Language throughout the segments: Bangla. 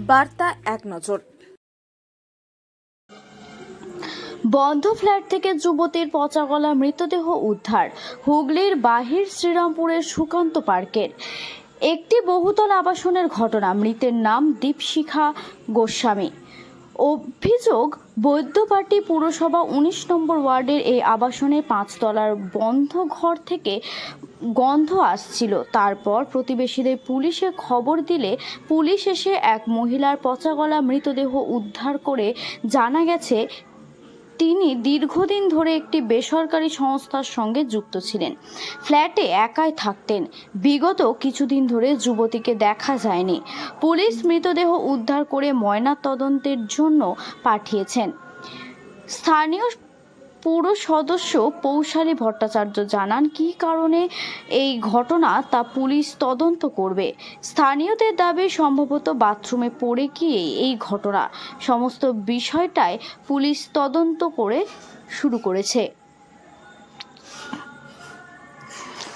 বার্তা এক নজর। বন্ধ ফ্ল্যাট থেকে যুবতীর পচা গলা মৃতদেহ উদ্ধার, হুগলির বাহির শ্রীরামপুরের সুকান্ত পার্কের। একটি বহুতল আবাসনের ঘটনা, মৃতের নাম দীপশিখা গোস্বামী। অভিযোগ বৈদ্যপাটি পুরসভা উনিশ নম্বর ওয়ার্ডের এই আবাসনে পাঁচতলার বন্ধ ঘর থেকে গন্ধ আসছিল। তারপর প্রতিবেশীদের পুলিশে খবর দিলে পুলিশ এসে এক মহিলার পচাগলা মৃতদেহ উদ্ধার করে জানা গেছে তিনি দীর্ঘদিন ধরে একটি বেসরকারি সংস্থার সঙ্গে যুক্ত ছিলেন। ফ্ল্যাটে একাই থাকতেন। বিগত কিছুদিন ধরে যুবতীকে দেখা যায়নি। পুলিশ মৃতদেহ উদ্ধার করে ময়না তদন্তের জন্য পাঠিয়েছেন। স্থানীয় পুর সদস্য পৌশালী ভট্টাচার্য জানান কী কারণে এই ঘটনা তা পুলিশ তদন্ত করবে। স্থানীয়দের দাবি, সম্ভবত বাথরুমে পড়ে গিয়ে এই ঘটনা। সমস্ত বিষয়টায় পুলিশ তদন্ত করে শুরু করেছে।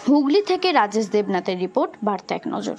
হুগলি থেকে রাজেশ দেবনাথের রিপোর্ট, বার্তা এক নজর।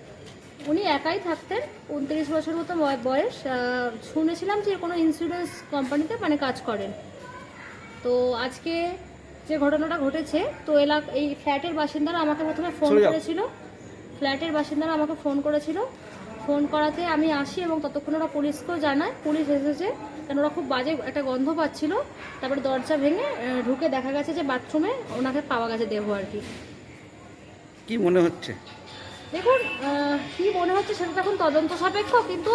উনি একাই থাকতেন উনত্রিশ বছর মতো বয়- বয়স। শুনেছিলাম যে কোনো ইন্স্যুরেন্স কোম্পানিতে মানে কাজ করেন। তো আজকে যে ঘটনাটা ঘটেছে তো এলাকা এই ফ্ল্যাটের বাসিন্দারা আমাকে প্রথমে ফোন করেছিল। ফ্ল্যাটের বাসিন্দারা আমাকে ফোন করেছিল। ফোন করাতে আমি আসি এবং ততক্ষণ ওরা পুলিশকেও জানায়। পুলিশ এসেছে কেন ওরা খুব বাজে একটা গন্ধ পাচ্ছিল। তারপরে দরজা ভেঙে ঢুকে দেখা গেছে যে বাথরুমে ওনাকে পাওয়া গেছে দেহ আর কি। কি মনে হচ্ছে? দেখুন কি মনে হচ্ছে সেটা তো এখন তদন্ত সাপেক্ষ কিন্তু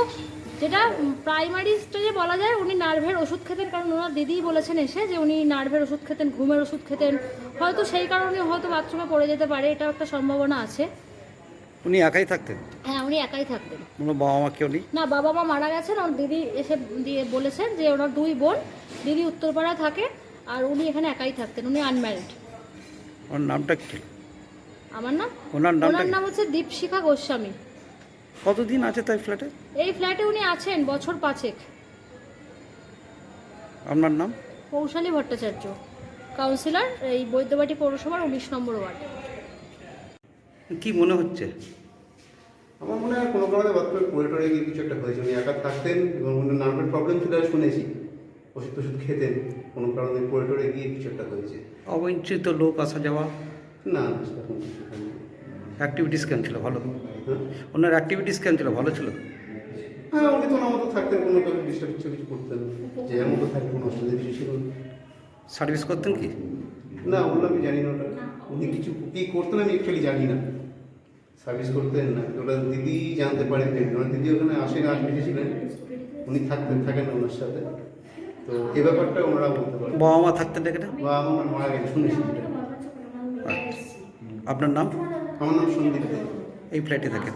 যেটা প্রাইমারি স্টেজে বলা যায় উনি নার্ভের ওষুধ খেতেন কারণ ওনার দিদিই বলেছেন এসে যে উনি নার্ভের ওষুধ খেতেন ঘুমের ওষুধ খেতেন। হয়তো সেই কারণে হয়তো বাথরুমে পড়ে যেতে পারে এটা একটা সম্ভাবনা আছে। উনি একাই থাকতেন? হ্যাঁ উনি একাই থাকতেন। ওনার বাবা মা কেউ নেই? না বাবা মা মারা গেছেন ওর দিদি এসে দিয়ে বলেছেন যে ওনার দুই বোন দিদি উত্তরপাড়ায় থাকে আর উনি এখানে একাই থাকতেন উনি আনম্যারিড ওর নামটা কি আমার নাম? ওনার নামটা ওনার নাম হচ্ছে দীপশিখা গোস্বামী। কতদিন আছে তাই ফ্ল্যাটে? এই ফ্ল্যাটে উনি আছেন বছর পাঁচেক। আপনার নাম? পৌশালী ভট্টাচার্য কাউন্সিলর এই বৈদ্যবাটি পৌরসভার উনিশ নম্বর ওয়ার্ড। কি মনে হচ্ছে? আমার মনে হয় কোনো কারণে বাথরুমে পড়ে টড়ে গিয়ে কিছু একটা হয়েছে। উনি একা থাকতেন এবং উনার নার্ভের প্রবলেম ছিল শুনেছি। ওষুধ টষুধ খেতেন কোনো কারণে পড়ে গিয়ে কিছু একটা হয়েছে। অবঞ্চিত লোক আসা যাওয়া। না না সেরকম কিছু হয়নি। অ্যাক্টিভিটিস কেন ছিল? ভালো? ওনার অ্যাক্টিভিটিস কেন ছিল? ভালো ছিল? হ্যাঁ উনি তো মতো থাকতেন কোনো কারণে ডিস্টার্ব কিছু কিছু করতেন। যে মতো থাকে কোনো অসুবিধা কিছু ছিল না। সার্ভিস করতেন কি? না ওগুলো আমি জানি না ওটা। উনি কিছু কী করতেন আমি অ্যাকচুয়ালি জানি না। সার্ভিস করতেন না। ওটা দিদি জানতে পারেন যে ওনার দিদি ওখানে আসেন আসবে ছিলেন। উনি থাকতেন থাকেন না ওনার সাথে। তো এ ব্যাপারটা ওনারা বলতে পারেন। বাবা মা থাকতেন এখানে? বা আমার মারা গেছে শুনেছি। আপনার নাম? আমার নাম সন্দীপ এই ফ্ল্যাটে থাকেন।